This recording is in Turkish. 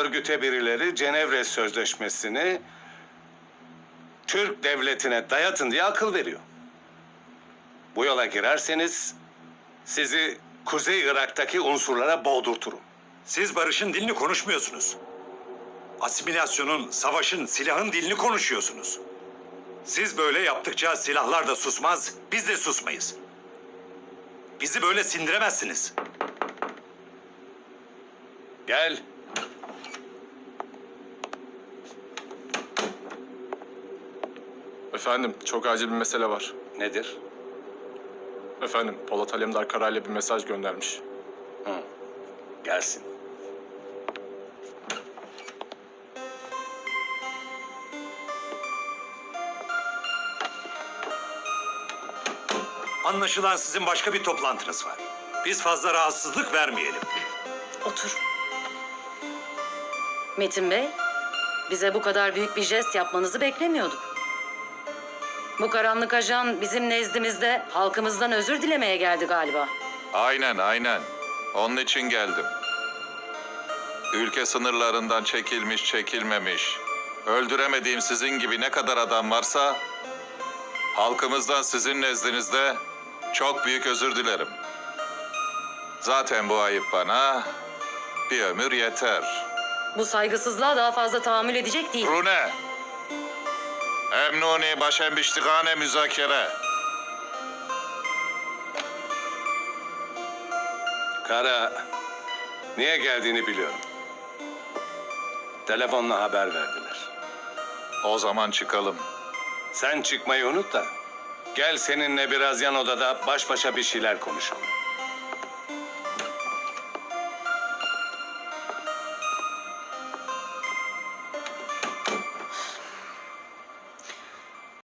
örgüte birileri Cenevre Sözleşmesi'ni Türk devletine dayatın diye akıl veriyor. Bu yola girerseniz sizi Kuzey Irak'taki unsurlara boğdurturum. Siz barışın dilini konuşmuyorsunuz. Asimilasyonun, savaşın, silahın dilini konuşuyorsunuz. Siz böyle yaptıkça silahlar da susmaz, biz de susmayız. Bizi böyle sindiremezsiniz. Gel. Efendim, çok acil bir mesele var. Nedir? Efendim, Polat Alemdar Karay'la bir mesaj göndermiş. Gelsin. Anlaşılan sizin başka bir toplantınız var. Biz fazla rahatsızlık vermeyelim. Otur. Metin Bey, bize bu kadar büyük bir jest yapmanızı beklemiyorduk. Bu karanlık ajan bizim nezdimizde halkımızdan özür dilemeye geldi galiba. Aynen aynen. Onun için geldim. Ülke sınırlarından çekilmiş çekilmemiş. Öldüremediğim sizin gibi ne kadar adam varsa... ...halkımızdan sizin nezdinizde çok büyük özür dilerim. Zaten bu ayıp bana bir ömür yeter. Bu saygısızlığa daha fazla tahammül edecek değil. Rune! Emnuni başembiştikane müzakere. Kara, niye geldiğini biliyorum. Telefonla haber verdiler. O zaman çıkalım. Sen çıkmayı unut da gel seninle biraz yan odada baş başa bir şeyler konuşalım.